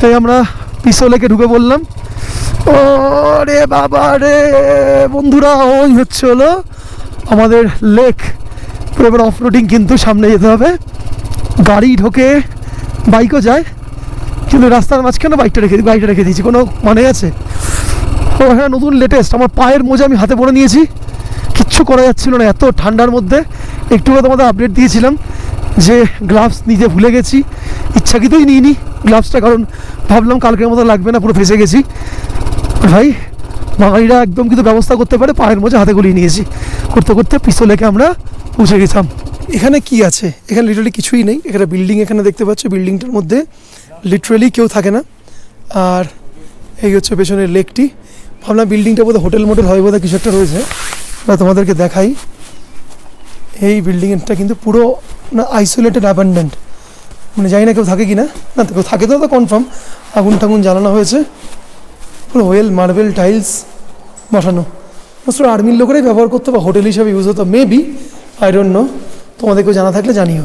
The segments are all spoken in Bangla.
তাই আমরা পিসো লেকে ঢুকে বললাম ও রে বাবা রে, বন্ধুরা, ওই হচ্ছে হলো আমাদের লেক। পুরো এবার অফ রোডিং কিন্তু সামনে যেতে হবে। গাড়ি ঢোকে বাইকও যায়, কিন্তু রাস্তার মাঝখানে বাইকটা রেখে দিই বাইকটা রেখে দিয়েছি, কোনো মানে আছে? ও হ্যাঁ নতুন লেটেস্ট আমার পায়ের মোজা আমি হাতে পরে নিয়েছি। কিচ্ছু করা যাচ্ছিল না, এত ঠান্ডার মধ্যে। একটু তোমাদের আপডেট দিয়েছিলাম যে গ্লাভস নিতে ভুলে গেছি। ইচ্ছাকৃতই নিইনি গ্লাভসটা কারণ ভাবলাম কালকের মতো লাগবে না, পুরো ফেসে গেছি। ভাই, বাঙালিরা একদম কিন্তু ব্যবস্থা করতে পারে, পায়ের মোজা হাতে গলিয়ে নিয়েছি। করতে করতে পিছু লেকে আমরা পৌঁছে গেছিলাম। এখানে কি আছে? এখানে লিটারালি কিছুই নেই। এখানে বিল্ডিং এখানে দেখতে পাচ্ছ বিল্ডিংটার মধ্যে লিটারালি কেউ থাকে না। আর এই হচ্ছে পেছনের লেকটি। ভাবলাম বিল্ডিংটা বোধহয় হোটেল মোটেল হয় বোধহয় কিছু একটা রয়েছে। তোমাদেরকে দেখাই, এই বিল্ডিংটা কিন্তু পুরো না আইসোলেটেড অ্যাবান্ডেন্ট মানে জানি না কেউ থাকে কি না না কেউ থাকে তো কনফার্ম আগুন টাগুন জ্বালানো হয়েছে। পুরো ওয়েল মার্বেল টাইলস বসানো। মোস্ট আর্মির লোকেরাই ব্যবহার করতো বা হোটেল হিসাবে ইউজ হতো। মেবি আই ডোন্ট নো তোমাদেরকেও জানা থাকলে জানিও।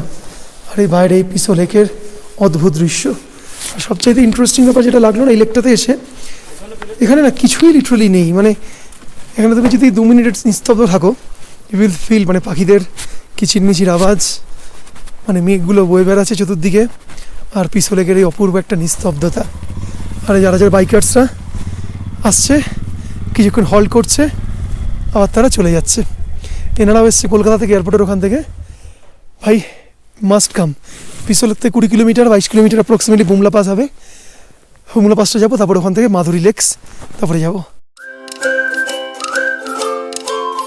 আর এই বাইরে এই পিসো লেকের অদ্ভুত দৃশ্য। আর সবচাইতে ইন্টারেস্টিং ব্যাপার যেটা লাগল না, এই লেকটাতে এসে, এখানে না কিছুই লিটারালি নেই। মানে এখানে তুমি যদি দু মিনিট নিস্তব্ধ থাকো ইউ উইল ফিল মানে পাখিদের কিচিরমিচির আওয়াজ মানে মেঘগুলো বয়ে বেড়াচ্ছে চতুর্দিকে, আর পিছু লেগের এই অপূর্ব একটা নিস্তব্ধতা। আর যারা যারা বাইকার্সরা আসছে, কিছুক্ষণ হল্ট করছে, আবার তারা চলে যাচ্ছে। এনারাও এসছে কলকাতা থেকে এয়ারপোর্টের ওখান থেকে। ভাই মাস্ট কাম পিছলের থেকে কুড়ি কিলোমিটার বাইশ কিলোমিটার অ্যাপ্রক্সিমেটলি বুমলা পাস হবে। বুমলা পাসটা যাব, তারপর ওখান থেকে মাধুরী লেকস তারপরে যাব।